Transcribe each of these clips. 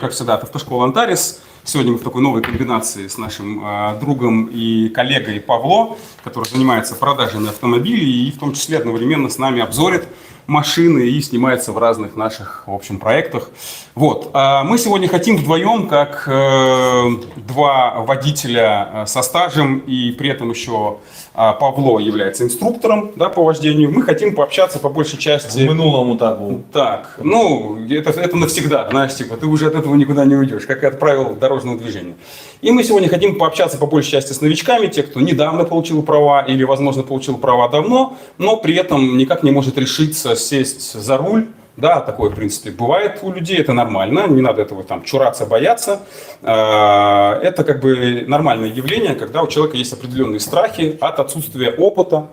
Как всегда, от автошколы «Антарис». Сегодня мы в такой новой комбинации с нашим э, другом и коллегой Павло, который занимается продажами автомобилей и в том числе одновременно с нами обзорит машины и снимается в разных наших, в общем, проектах. Вот. А мы сегодня хотим вдвоем, как э, два водителя э, со стажем и при этом еще э, Павло является инструктором да, по вождению, мы хотим пообщаться по большей части... В минулому так. Так, ну, это, это навсегда, знаешь, типа, ты уже от этого никуда не уйдешь, как и от правил дорожного движения. И мы сегодня хотим пообщаться по большей части с новичками, те, кто недавно получил права или, возможно, получил права давно, но при этом никак не может решиться сесть за руль. Да, такое, в принципе, бывает у людей, это нормально, не надо этого там чураться, бояться. А, Это как бы нормальное явление, когда у человека есть определенные страхи от отсутствия опыта,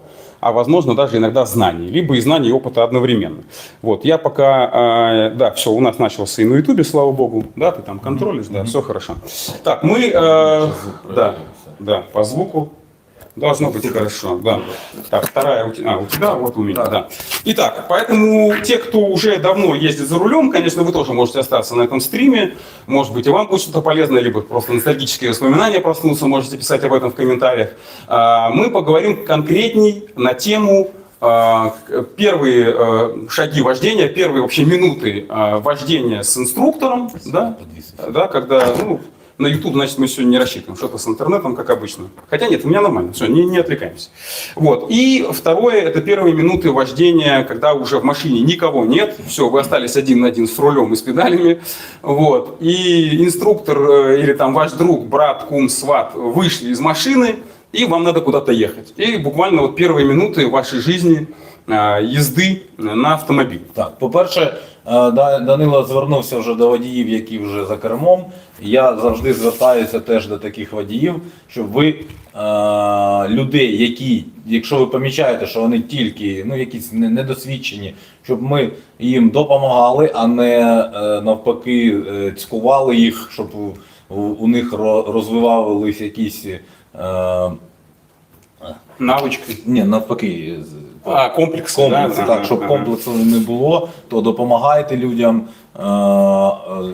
а возможно даже иногда знаний, либо и знаний и опыта одновременно. Вот, я пока, э, да, все, у нас начался и на ютубе, слава богу, да, ты там контролишь, да, все хорошо. Так, мы, э, да, да, по звуку должно быть хорошо, да. Так, вторая у тебя, а, у тебя, вот у меня, да. Итак, поэтому те, кто уже давно ездит за рулем, конечно, вы тоже можете остаться на этом стриме, может быть, и вам будет что-то полезное, либо просто ностальгические воспоминания проснутся, можете писать об этом в комментариях. А, Мы поговорим конкретней на тему а, первые э, шаги вождения, первые вообще минуты а, вождения с инструктором, да, да, когда, ну, на YouTube, значит, мы сегодня не рассчитываем, что-то с интернетом, как обычно. Хотя нет, у меня нормально, все, не, не отвлекаемся. Вот. И второе, это первые минуты вождения, когда уже в машине никого нет, все, вы остались один на один с рулем и с педалями, вот. И инструктор э, или там ваш друг, брат, кум, сват вышли из машины, и вам надо куда-то ехать. И буквально вот первые минуты вашей жизни э, езды на автомобиле. Так, по-перше, е, Да- Данило звернувся вже до водіїв, які вже за кермом. Я завжди звертаюся теж до таких водіїв, щоб ви е, людей, які, якщо ви помічаєте, що вони тільки ну, якісь не- недосвідчені, щоб ми їм допомагали, а не е, навпаки е, цькували їх, щоб у, них ро- розвивались якісь. Навички. ні, навпаки, з- А, комплекси. комплекси, так, щоб комплексу не було, то допомагайте людям. Е, е,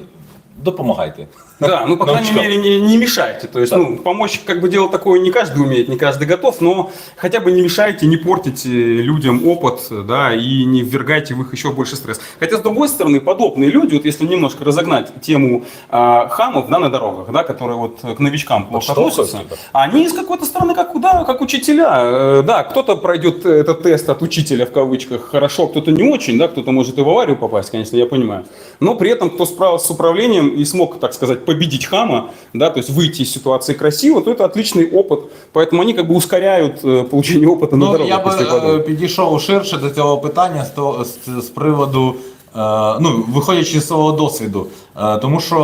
допомагайте. Да, ну, по крайней мере, не, не мешайте. То есть, ну, помочь, как бы, дело такое не каждый умеет, не каждый готов, но хотя бы не мешайте, не портите людям опыт, да, и не ввергайте в их еще больше стресс. Хотя, с другой стороны, подобные люди, вот если немножко разогнать тему а, хамов, да, на дорогах, да, которые вот к новичкам плохо штрафы, относятся, типа. они с какой-то стороны, как, да, как учителя, Э, да, кто-то пройдет этот тест от учителя, в кавычках, хорошо, кто-то не очень, да, кто-то может и в аварию попасть, конечно, я понимаю, но при этом, кто справился с управлением и смог, так сказать, победить хама, да, то есть выйти из ситуации красиво, то это отличный опыт, поэтому они как бы ускоряют э, получение опыта на Ну, дорогах. я би если е, подумать. підійшов ширше до цього питання з, то- з, з приводу, е, ну, виходячи з свого досвіду. Е, тому що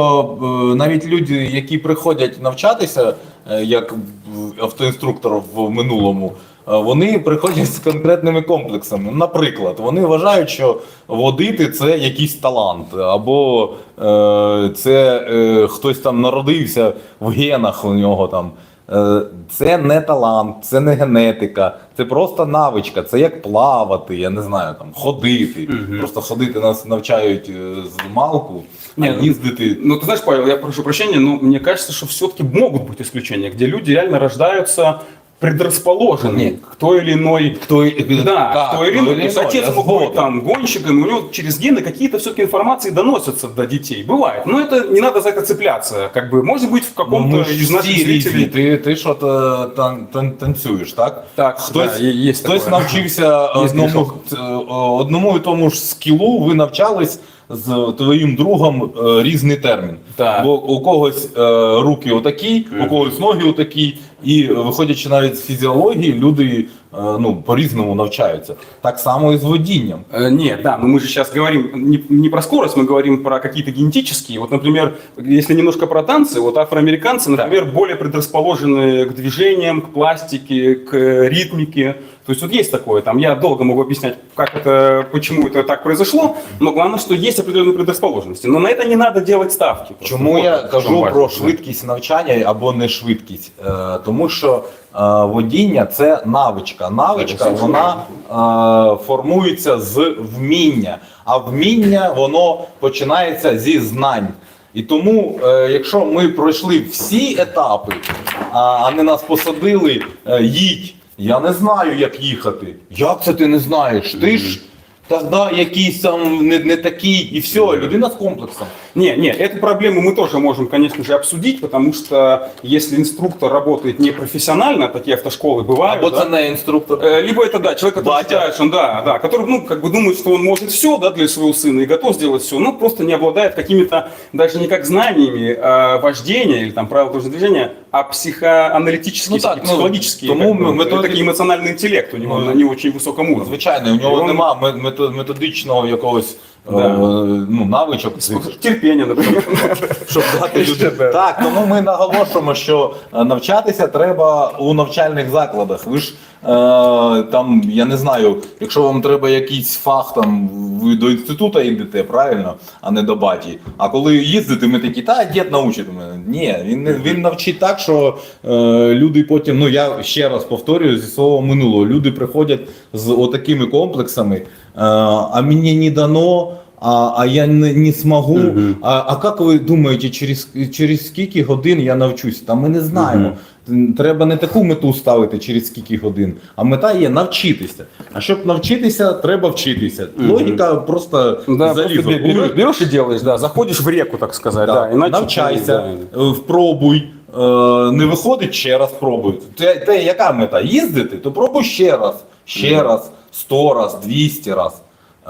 е, навіть люди, які приходять навчатися, е, як в- автоінструктор в минулому, е, вони приходять з конкретними комплексами. Наприклад, вони вважають, що водити це якийсь талант, або е, це е, хтось там народився в генах у нього там. Е, Це не талант, це не генетика, це просто навичка, це як плавати, я не знаю, там ходити. Просто ходити нас навчають е, з малку, а Ні, ну, їздити. Ну, ты знаешь, Павел, я прошу прощения, но мне кажется, что все-таки могут быть исключения, где люди реально рождаются предрасположены Нет. к той или иной Кто, Да, как, кто или иной. То есть иной, отец я мог сгоден. быть там гонщиком, и у него через гены какие-то все-таки информации доносятся до детей. Бывает. Но это не надо за это цепляться. Как бы, может быть, в Ну, каком-то ми ж из наших всі різні. зрителей. Ти, ти що то тан, тан, танцюєш, так? Так, хтось, да, є- є хтось таке. навчився Є одному, грішок. е, одному і тому ж скілу, ви навчались з твоїм другом е, різний термін. Так. Бо у когось е, руки отакі, у когось ноги отакі, і е, виходячи навіть з фізіології, люди е, ну, по-різному навчаються. Так само і з водінням. Э, Нет, да, но мы же сейчас говорим не, не про скорость, мы говорим про какие-то генетические. Вот, например, если немножко про танцы, вот афроамериканцы, например, более предрасположены к движениям, к пластике, к э, ритмике. То есть вот есть такое, там я долго могу объяснять, как это, почему это так произошло, но главное, что есть определенные предрасположенности. Но на это не надо делать ставки. просто. Чому Вот я в чем кажу важно. про швидкість навчання або не швидкість? Е, тому що е, водіння це навичка. Навичка вона е, формується з вміння, а вміння воно починається зі знань. І тому, е, якщо ми пройшли всі етапи, а, а не нас посадили, е, їдь. Я не знаю, як їхати. Як це ти не знаєш? Ти ж тоді якийсь там не, не такий, і все, людина з комплексом. Не, не, эту проблему мы тоже можем, конечно же, обсудить, потому что если инструктор работает непрофессионально, такие автошколы бывают, Або да, инструктор. Э, Либо это, да, человек, который Батя. считает, что да, да, который, ну, как бы думает, что он может все, да, для своего сына и готов сделать все, но просто не обладает какими-то, даже не как знаниями а, вождения или там правил дорожного движения, а психоаналитические, Ну так, ну, психологические, тому методики- такой эмоциональный интеллект у него Ну, на не очень высоком уровне. Звичайно, у нього І він- нема мет- мето- методичного якогось ну, навичок. Терпение, например. щоб дати людям. Так, тому ми наголошуємо, що е, навчатися треба у навчальних закладах. Ви ж е, там, я не знаю, якщо вам треба якийсь фах, там ви до інституту йдете, правильно, а не до баті. А коли їздите, ми такі, та дід научить мене. Ні, він він навчить так, що е, люди потім, ну я ще раз повторюю зі свого минулого, люди приходять з отакими комплексами, е, а мені не дано. А, а я не, не смогу. А, а как ви думаєте, через, через скільки годин я навчусь? Та ми не знаємо. Треба не таку мету ставити через скільки годин, а мета є навчитися. А щоб навчитися, треба вчитися. Логіка просто Да, залізла. просто бе- берешь, берешь да, заходишь в реку, так сказать, да, Да. иначе... Навчайся, да. е, впробуй. е, Не виходить ще раз пробуй. Те, те, яка мета? Їздити, то пробуй ще раз, ще раз, сто раз, 200 раз.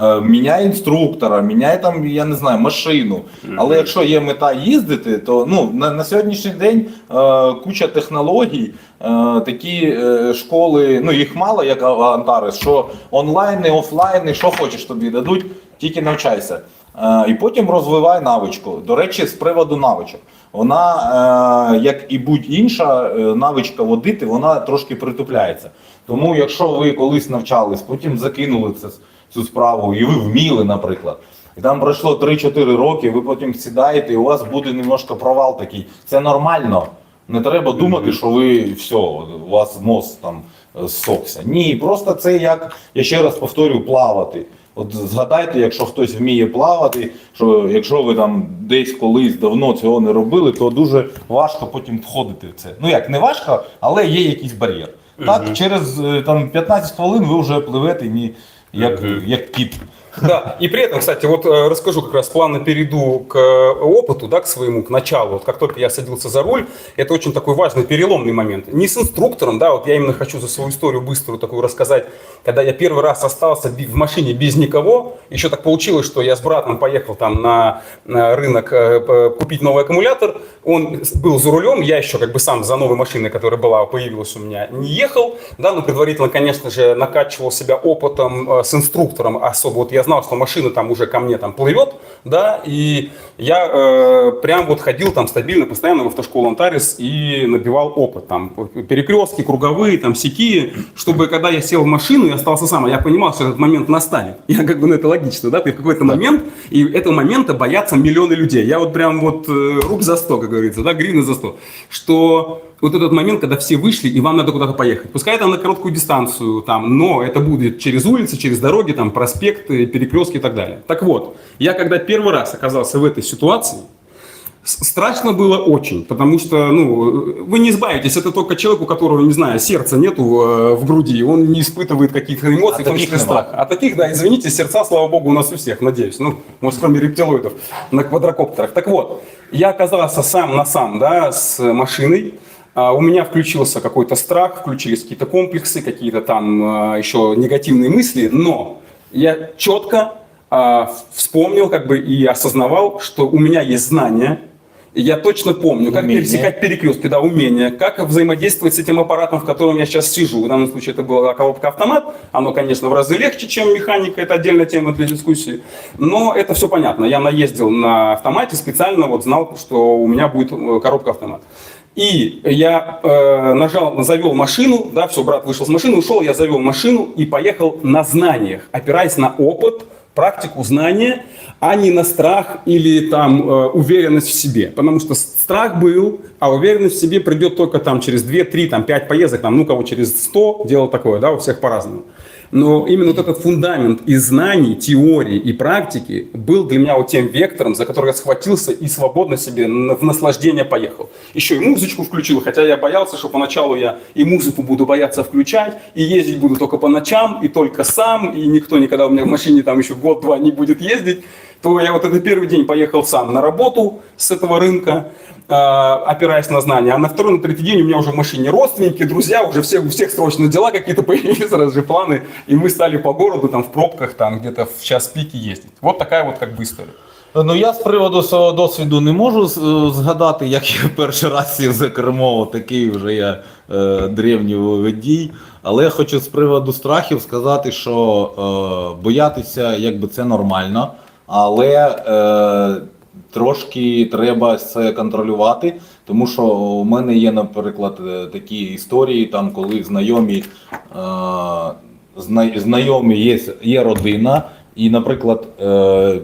Е, Міняй інструктора, міняй там, я не знаю, машину. Але якщо є мета їздити, то ну, на, на сьогоднішній день е, куча технологій, е, такі е, школи, ну їх мало, як Антарес, що онлайни, офлайни, що хочеш тобі дадуть, тільки навчайся. Е, І потім розвивай навичку. До речі, з приводу навичок. Вона, е, як і будь-інша е, навичка водити, вона трошки притупляється. Тому, якщо ви колись навчались, потім закинули це, цю справу, і ви вміли, наприклад. І там пройшло 3-4 роки, ви потім сідаєте, і у вас буде немножко провал такий. Це нормально. Не треба думати, що ви все, у вас мозк там е. Ні, просто це як, я ще раз повторюю, плавати. От згадайте, якщо хтось вміє плавати, що якщо ви там десь колись давно цього не робили, то дуже важко потім входити в це. Ну як не важко, але є якийсь бар'єр. Так, через е, там 15 хвилин ви вже пливете ні, як, як кіт. Да, и при этом, кстати, вот э, расскажу как раз плавно перейду к э, опыту, да, к своему, к началу. Вот как только я садился за руль, это очень такой важный переломный момент. Не с инструктором, да, вот я именно хочу за свою историю быструю такую рассказать. Когда я первый раз остался в машине без никого, еще так получилось, что я с братом поехал там на, на рынок э, купить новый аккумулятор. Он был за рулем, я еще как бы сам за новой машиной, которая была, появилась у меня, не ехал, да, но предварительно, конечно же, накачивал себя опытом с инструктором особо. Вот я знал, что машина там уже ко мне там плывет, да, и я э, прям вот ходил там стабильно, постоянно в автошколу Антарис и набивал опыт, там, перекрестки, круговые, там, секи, чтобы когда я сел в машину и остался сам, я понимал, что этот момент настанет. Я как бы, ну, это логично, да, ты в какой-то момент, и этого момента боятся миллионы людей. Я вот прям вот э, рук за сто, как говорится, да, гривны за сто, что вот этот момент, когда все вышли, и вам надо куда-то поехать. Пускай это на короткую дистанцию, там, но это будет через улицы, через дороги, там, проспекты, перекрестки и так далее. Так вот, я когда первый раз оказался в этой ситуации, Страшно было очень, потому что, ну, вы не избавитесь, это только человек, у которого, не знаю, сердца нету э, в груди, он не испытывает каких-то эмоций, А в том числе страха. А таких, да, извините, сердца, слава богу, у нас у всех, надеюсь, ну, может, кроме рептилоидов на квадрокоптерах. Так вот, я оказался сам на сам, да, с машиной, а, у меня включился какой-то страх, включились какие-то комплексы, какие-то там а, еще негативные мысли, но я четко вспомнил как бы и осознавал, что у меня есть знания, я точно помню, как Умение. пересекать перекрестки, да, умение, как взаимодействовать с этим аппаратом, в котором я сейчас сижу. В данном случае это была коробка автомат. Оно, конечно, в разы легче, чем механика, это отдельная тема для дискуссии. Но это все понятно. Я наездил на автомате, специально вот знал, что у меня будет э, коробка автомат. И я э, нажал, завел машину, да, все, брат вышел с машины, ушел, я завел машину и поехал на знаниях, опираясь на опыт, практику, знания, а не на страх или там э, уверенность в себе. Потому что страх был, а уверенность в себе придет только там через 2, 3, там 5 поездок, там, ну, кого через 100, дело такое, да, у всех по-разному. Но именно вот этот фундамент из знаний, теории и практики был для меня вот тем вектором, за который я схватился и свободно себе в наслаждение поехал. Еще и музычку включил, хотя я боялся, что поначалу я и музыку буду бояться включать, и ездить буду только по ночам, и только сам, и никто никогда у меня в машине там еще год-два не будет ездить. То я вот этот первый день поехал сам на работу с этого рынка, э, опираясь на знания. А на второй, на третий день у меня уже в машине родственники, друзья, уже все, у всех срочно дела какие-то появились, сразу же планы. И мы стали по городу, там в пробках, там где-то в час пики ездить. Вот такая вот как бы история. Ну я з приводу свого досвіду не можу з- згадати, як я перший раз сів за кермо, такий вже я е, древній водій. Але я хочу з приводу страхів сказати, що е, боятися якби це нормально, але е, трошки треба це контролювати, тому що у мене є, наприклад, е, такі історії, там, коли знайомі, е, зна- знайомі є, є родина, і, наприклад, е,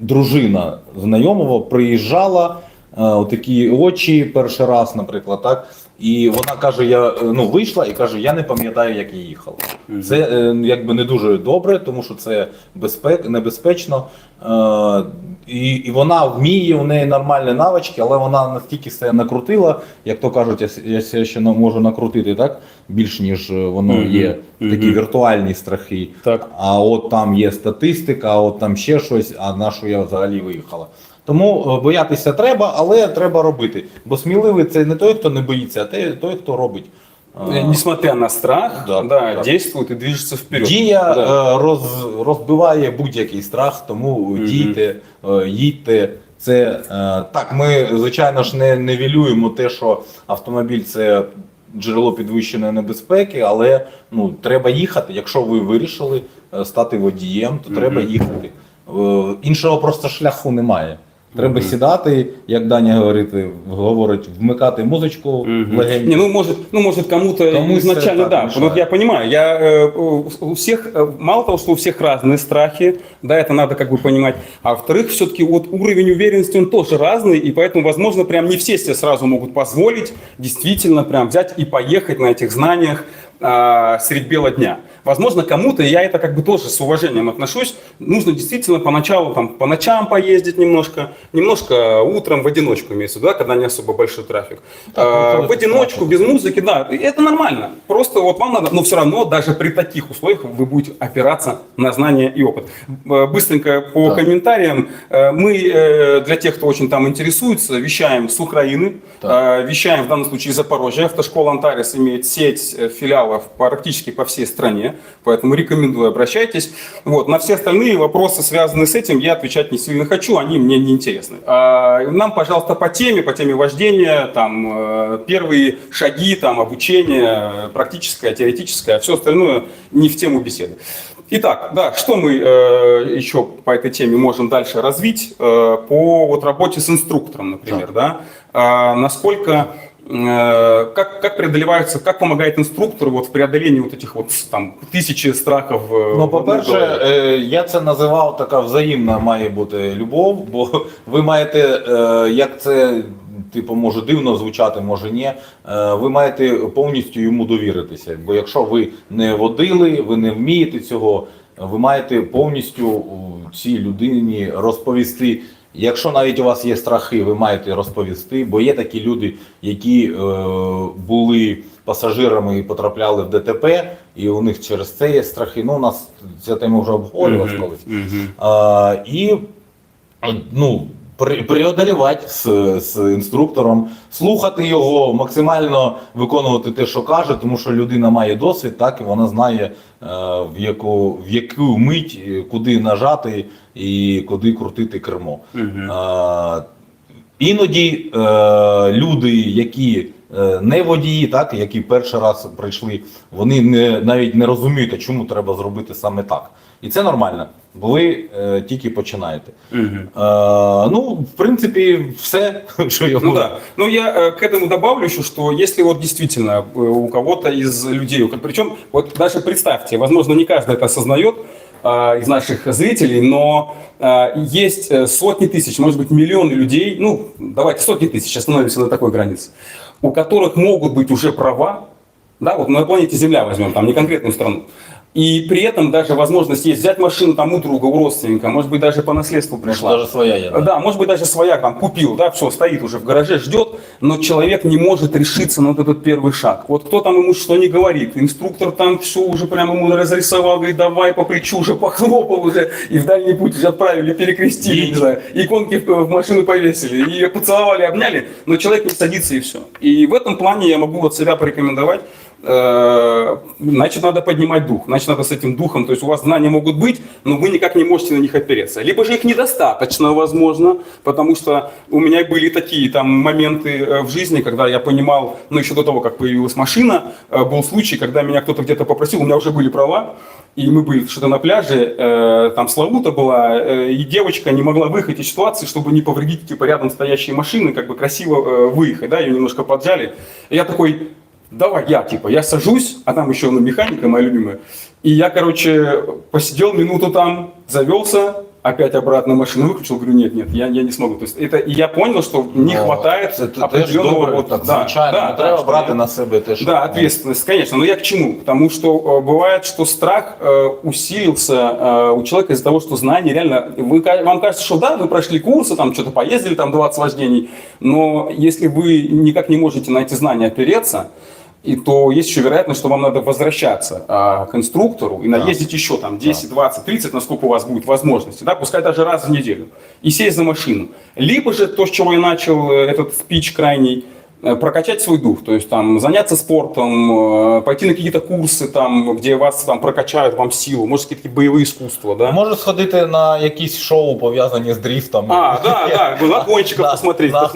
дружина знайомого приїжджала, е, отакі очі перший раз, наприклад, так. І вона каже: я е, ну вийшла і каже, я не пам'ятаю, як я їхала. Це е, якби не дуже добре, тому що це безпек, небезпечно. Е, і, і вона вміє, у неї нормальні навички, але вона настільки себе накрутила, як то кажуть, я, я ще можу накрутити так більш ніж е, воно Мгм. є. Такі Мгм. віртуальні страхи. Так. А от там є статистика, а от там ще щось, а на що я взагалі виїхала. Тому е, боятися треба, але треба робити. Бо сміливий це не той, хто не боїться, а той, хто робить. Е, Несмотря на страх, Да, да, да. действует и движется вперед. Дія Да. е, роз, розбиває будь-який страх, тому дійте, е, їдьте. Це так, ми звичайно ж не невілюємо те, що автомобіль це джерело підвищеної небезпеки, але ну треба їхати. Якщо ви вирішили стати водієм, то треба їхати. Іншого просто шляху немає. Треба сідати, як Даня говорить, говорить, вмикати музичку Мгм. легенько. Не, ну может, ну может кому-то Кому изначально да. мешает. Вот я понимаю, я э, у- всех мало того, что у всех разные страхи, да, это надо как бы понимать. А во-вторых, все-таки вот уровень уверенности он тоже разный, и поэтому, возможно, прям не все себе сразу могут позволить действительно прям взять и поехать на этих знаниях а, средь бела дня. Возможно, кому-то, я это как бы тоже с уважением отношусь, нужно действительно поначалу там по ночам поездить немножко, немножко утром в одиночку имеется да, когда не особо большой трафик. Так, А, выходит в одиночку, без музыки, да, это нормально. Просто вот вам надо, но все равно даже при таких условиях вы будете опираться на знания и опыт. Э, Быстренько по Да. комментариям. Э, Мы, э, для тех, кто очень там интересуется, вещаем с Украины, Так. э, вещаем в данном случае из Запорожья. Автошкола Антарес имеет сеть э, филиалов практически по всей стране, поэтому рекомендую, обращайтесь. Вот, на все остальные вопросы, связанные с этим, я отвечать не сильно хочу, они мне не интересны. А нам, пожалуйста, по теме, по теме вождения, там, э, первые шаги, там, обучение, практическое, теоретическое, а все остальное не в тему беседы. Итак, да, что мы э, еще по этой теме можем дальше развить э, по вот работе с инструктором, например, да? А, насколько э, как, как преодолеваются, как помогает инструктору вот в преодолении вот этих вот там тысячи страхов? э, Ну, в по-перше, одной голове? е, я це називав така взаємна має бути любов, бо ви маєте, е, як це типу може дивно звучати, може ні. е, Ви маєте повністю йому довіритися. Бо якщо ви не водили, ви не вмієте цього, ви маєте повністю у цій людині розповісти. Якщо навіть у вас є страхи, ви маєте розповісти, бо є такі люди, які е, були пасажирами і потрапляли в ДТП, і у них через це є страхи. Ну, у нас ця тема вже обговорювалась колись. А, і ну, преодолівати з, з інструктором, слухати його, максимально виконувати те, що каже, тому що людина має досвід, так і вона знає, е, в яку, в яку мить, куди нажати і куди крутити кермо. Угу. Е, Іноді е, люди, які не водії, так, які перший раз прийшли, вони не, навіть не розуміють, а чому треба зробити саме так. І це нормально, бо ви е, тільки починаєте. Мгм. Е, ну, в принципі, все, що я Ну можу. да. Но я э, к этому добавлю еще, что если вот действительно э, у кого-то из людей, причем вот даже представьте, возможно, не каждый это осознает, э, из наших зрителей, но э, есть э, сотни тысяч, может быть, миллионы людей, ну, давайте сотни тысяч, остановимся на такой границе, у которых могут быть уже права, да, вот на планете Земля возьмем, там не конкретную страну, И при этом даже возможность есть взять машину там у друга, у родственника, может быть, даже по наследству пришла. Даже своя є. Да, может быть, даже своя там купил, да, все, стоит уже в гараже, ждет, но человек не может решиться на вот этот первый шаг. Вот кто там ему что не говорит, инструктор там все уже прямо ему разрисовал, говорит, давай по плечу уже похлопал уже, и в дальний путь уже отправили, перекрестили, не знаю, иконки в, в машину повесили, и поцеловали, обняли, но человек не садится и все. И в этом плане я могу от себя порекомендовать, значит, надо поднимать дух, значит, надо с этим духом, то есть у вас знания могут быть, но вы никак не можете на них опереться. Либо же их недостаточно, возможно, потому что у меня были такие там моменты э, в жизни, когда я понимал, ну, еще до того, как появилась машина, э, был случай, когда меня кто-то где-то попросил, у меня уже были права, и мы были что-то на пляже, э, там Славута была, э, и девочка не могла выехать из ситуации, чтобы не повредить, типа, рядом стоящие машины, как бы красиво э, выехать, да, ее немножко поджали. И я такой, давай я, типа, я сажусь, а там еще ну, механика моя любимая. И я, короче, посидел минуту там, завелся, опять обратно машину выключил, говорю, нет, нет, я, я не смогу. То есть это, и я понял, что не Ну, хватает Це теж определенного добре, вот, так, да, звичайно, да, не да, треба что брати я- на себе те, що... да, ответственность, конечно. Но я к чему? Потому что э, бывает, что страх э, усилился э, у человека из-за того, что знания реально... Вы, вам кажется, что да, вы прошли курсы, там что-то поездили, там 20 вождений, но если вы никак не можете на эти знания опереться, и то есть еще вероятность, что вам надо возвращаться а, к инструктору и наездить еще там 10, 20, 30, насколько у вас будет возможности, да, пускай даже раз в неделю, и сесть за машину. Либо же то, с чего я начал э, этот спич крайний, прокачать свой дух, то есть там заняться спортом, э, пойти на какие-то курсы, там, где вас там прокачают вам силу, может какие-то боевые искусства, да. Може сходити на якісь шоу, пов'язані з дрифтом. А, да, да, ну, на гонщиков На- посмотреть, так,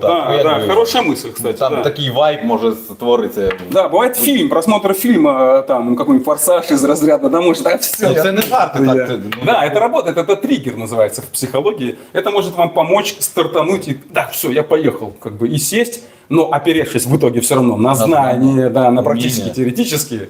Да, да, хорошая мысль, кстати. Там да. такий вайб може створитися. Да, бывает фильм, просмотр фильма, там какой-нибудь форсаж из разряда, да, может, а все. Ну, це не жарти, так. ти- ну, Да, это работает, это триггер называется в психологии. Это может вам помочь стартануть и, да, все, я поехал, как бы, и сесть, но оперевшись в итоге все равно на знания, да, на практически Умения. теоретические,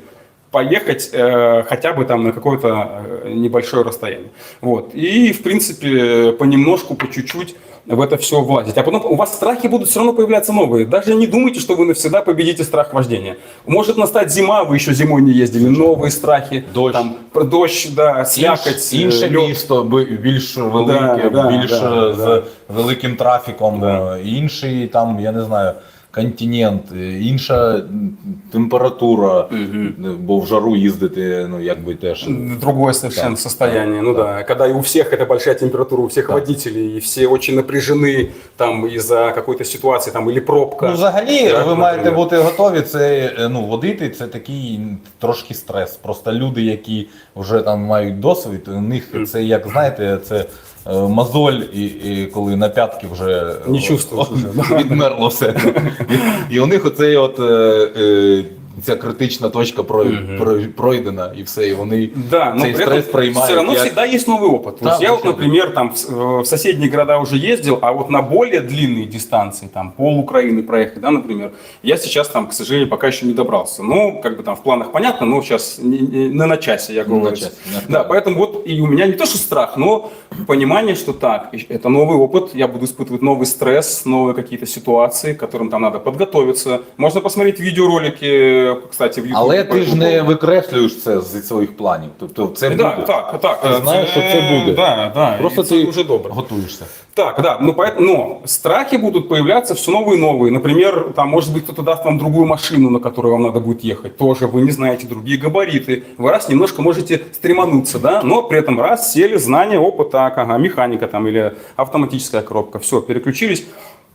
поехать э, хотя бы там на какое-то э, небольшое расстояние. Вот. И, в принципе, понемножку, по чуть-чуть в это все влазить. А потом у вас страхи будут все равно появляться новые. Даже не думайте, что вы навсегда победите страх вождения. Может настать зима, вы еще зимой не ездили, новые страхи. Дождь. Там, про дождь, да, слякоть, Інш- інше э, лед. місто, би- більш велике, да, більш да, е, з да. великим трафіком, Да. е, інший там, я не знаю, континент, е, інша температура, е, бо в жару їздити, ну якби теж. Другое совершенно состояние, ну да. Когда и у всех это большая температура, у всех водителей, и все очень напряжены там из-за какой-то ситуации там или пробка. Ну, взагалі, Так, ви маєте бути готові. Це е, ну, водити це такий трошки стрес. Просто люди, які вже там мають досвід, у них це як знаєте, це. е, Мозоль, і, і коли на п'ятки вже Не о, чувствуєш о, уже, да. відмерло все. І, і у них оцей от е, е, ця критична точка прой- прой- пройдена, і все, і вони Да, но цей при стрес этом приймають. все равно як- всегда есть новый опыт. То Да, есть я вот, например, там в, э, в соседние города уже ездил, а вот на более длинные дистанции, там пол Украины проехать, да, например, я сейчас там, к сожалению, пока еще не добрался. Ну, как бы там в планах понятно, но сейчас не, не- не на часе, я Не на говорю. часе, Да, поэтому вот и у меня не то, что страх, но понимание, что так, это новый опыт, я буду испытывать новый стресс, новые какие-то ситуации, к которым там надо подготовиться. Можно посмотреть видеоролики, кстати, в YouTube. Але по ти ж этому не поводу. викреслюєш це зі своїх планів. Тобто це Да, буде. так, так. Ти знаєш, що це буде. Да, да. Просто і це ти дуже добре. готуєшся. Так, да, ну поэтому, но страхи будут появляться все новые и новые. Например, там, может быть, кто-то даст вам другую машину, на которой вам надо будет ехать. Тоже вы не знаете другие габариты. Вы раз немножко можете стремануться, да, но при этом раз сели, знания, опыт, так, ага, механика там или автоматическая коробка, все, переключились.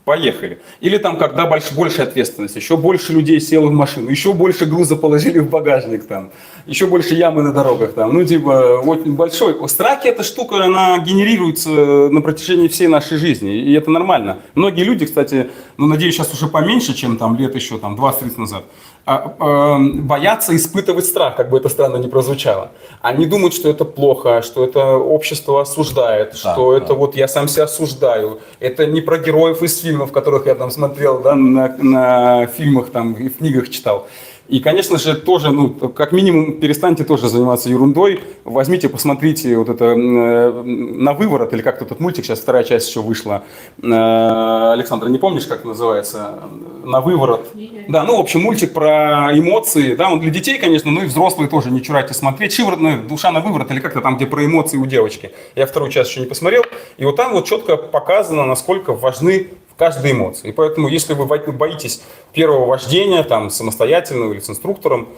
Поехали. Или там, когда больше, больше ответственность, еще больше людей село в машину, еще больше груза положили в багажник там, еще больше ямы на дорогах там. Ну, типа, очень большой. Страхи эта штука, она генерируется на протяжении всей нашей жизни, и это нормально. Многие люди, кстати, ну, надеюсь, сейчас уже поменьше, чем там лет еще там 20-30 назад, боятся испытывать страх, как бы это странно не прозвучало. Они думают, что это плохо, что это общество осуждает, что да. это вот я сам себя осуждаю. Это не про героев из фильмов, которых я там смотрел, да, на, на фильмах там и в книгах читал. И, конечно же, тоже, ну, как минимум, перестаньте тоже заниматься ерундой. Возьмите, посмотрите вот это э, на выворот, или как тут этот мультик, сейчас вторая часть еще вышла. Э, Александр, не помнишь, как называется? на выворот. Да, ну, в общем, мультик про эмоции, да, он для детей, конечно, ну и взрослые тоже не чурайте смотреть. Шиворот, ну, душа на выворот, или как-то там, где про эмоции у девочки. Я вторую часть еще не посмотрел. И вот там вот четко показано, насколько важны каждой эмоции. И поэтому, если вы бо- боитесь первого вождения, там, самостоятельного или с инструктором,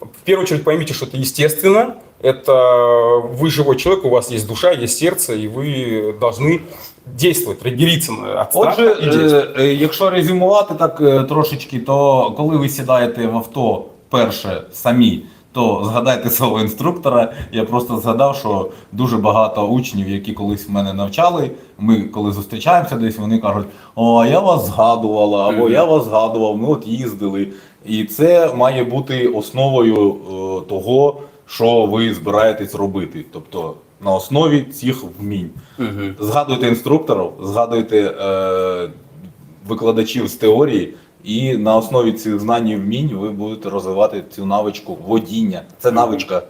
в первую очередь поймите, что это естественно, это вы живой человек, у вас есть душа, есть сердце, и вы должны действовать, триггериться от страха Отже, и действовать. е, е, якщо резюмувати так е, трошечки, то коли ви сідаєте в авто перше самі, то згадайте свого інструктора. Я просто згадав, що дуже багато учнів, які колись в мене навчали, ми коли зустрічаємося десь, вони кажуть: О, я вас згадувала, або я вас згадував, ми от їздили. І це має бути основою е, того, що ви збираєтесь робити. Тобто на основі цих вмінь. Згадуйте інструкторів, згадуйте е, викладачів з теорії, і на основі цих знань і вмінь ви будете розвивати цю навичку водіння. Це навичка.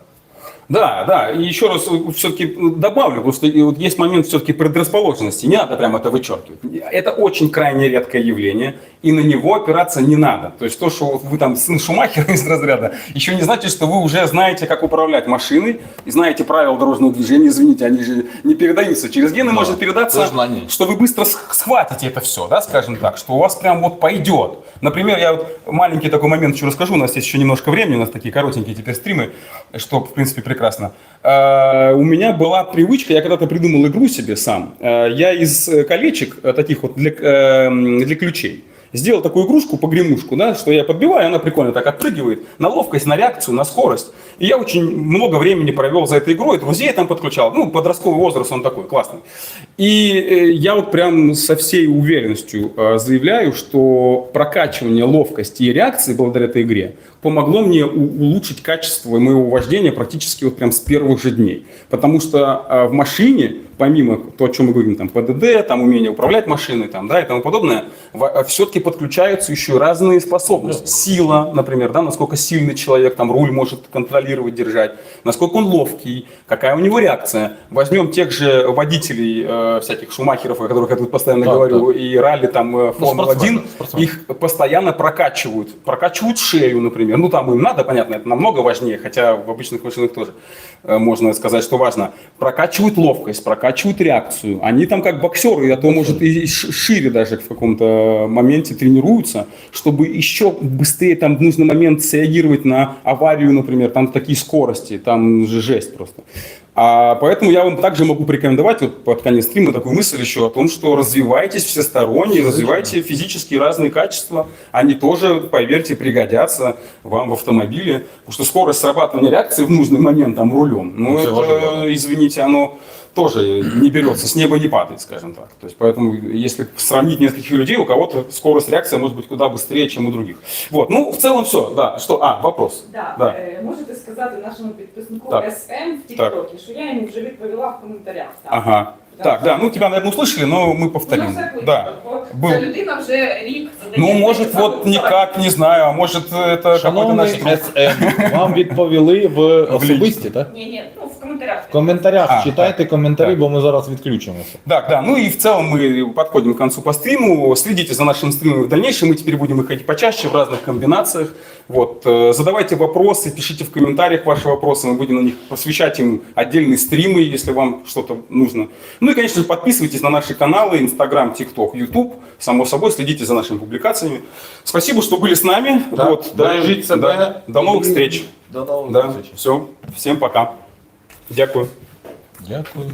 да, да. И еще раз все-таки добавлю, потому что и вот есть момент все-таки предрасположенности. Не надо прямо это вычеркивать. Это очень крайне редкое явление, и на него опираться не надо. То есть то, что вы там сын Шумахера из разряда, еще не значит, что вы уже знаете, как управлять машиной, и знаете правила дорожного движения. Извините, они же не передаются. Через гены Да, может передаться, что вы быстро сх- схватите это все, да, скажем так, что у вас прям вот пойдет. Например, я вот маленький такой момент еще расскажу, у нас есть еще немножко времени, у нас такие коротенькие теперь стримы, что, в принципе, прекрасно. Э, У меня была привычка, я когда-то придумал игру себе сам, Э, я из э, колечек, э, таких вот для, э, для ключей, сделал такую игрушку, погремушку, да, что я подбиваю, она прикольно так отпрыгивает, на ловкость, на реакцию, на скорость. И я очень много времени провел за этой игрой, друзей там подключал, ну, подростковый возраст, он такой классный. И я вот прям со всей уверенностью заявляю, что прокачивание ловкости и реакции благодаря этой игре помогло мне улучшить качество моего вождения практически вот прям с первых же дней. Потому что э, в машине, помимо того, о чем мы говорим, там, ПДД, там, умение управлять машиной, там, да, и тому подобное, все-таки подключаются еще разные способности. Сила, например, да, насколько сильный человек там руль может контролировать, держать, насколько он ловкий, какая у него реакция. Возьмем тех же водителей э, всяких шумахеров, о которых я тут постоянно Да, говорю, и ралли там э, Формула-1, спортсмены, спортсмены. их постоянно прокачивают. Прокачивают шею, например. Ну, там им надо, понятно, это намного важнее, хотя в обычных машинах тоже э, можно сказать, что важно. Прокачивают ловкость, прокачивают реакцию. Они там как боксеры, а то, может, и шире даже в каком-то моменте тренируются, чтобы еще быстрее там в нужный момент среагировать на аварию, например. Там такие скорости, там же жесть просто. А поэтому я вам также могу порекомендовать вот под конец стрима такую мысль еще о том, что развивайтесь всесторонне, развивайте физические разные качества. Они тоже, поверьте, пригодятся вам в автомобиле. Потому что скорость срабатывания реакции в нужный момент там рулем, ну Ну, это важно. извините, оно тоже не берется, с неба не падает, скажем так. То есть поэтому, если сравнить нескольких людей, у кого-то скорость реакции может быть куда быстрее, чем у других. Вот, ну, в целом все, да. Что, а, вопрос. Да, Да. Е, можете сказати нашому підписнику Так. СМ в Тіктокі, що я йому вже відповіла в коментарях. там. Ага. Да. Так, да, ну тебя, наверное, услышали, но мы Ну, повторим. на всяк Да. випадок, бо Был. Ця людина вже рік задає. Ну, такі может, самі вот никак, не знаю, а может, это какой-то Шановний наш друг. СМ, вам відповіли в особисті, так? Ні, ні, ну в коментарях. В коментарях А, читайте коментарі, так. бо ми зараз відключимося. Так, да, ну и в целом мы подходим к концу по стриму. Следите за нашим стримом в дальнейшем. Мы теперь будем выходить почаще в разных комбинациях. Вот, э, задавайте вопросы, пишите в комментариях ваши вопросы. Мы будем на них посвящать им отдельные стримы, если вам что-то нужно. Ну и, конечно же, подписывайтесь на наши каналы, Инстаграм, ТикТок, Ютуб. Само собой, следите за нашими публикациями. Спасибо, что были с нами. Так, вот, да, бережіть себе. да. До новых встреч. До нових Да, зустрічей. все. Всем пока. Дякую. Дякую.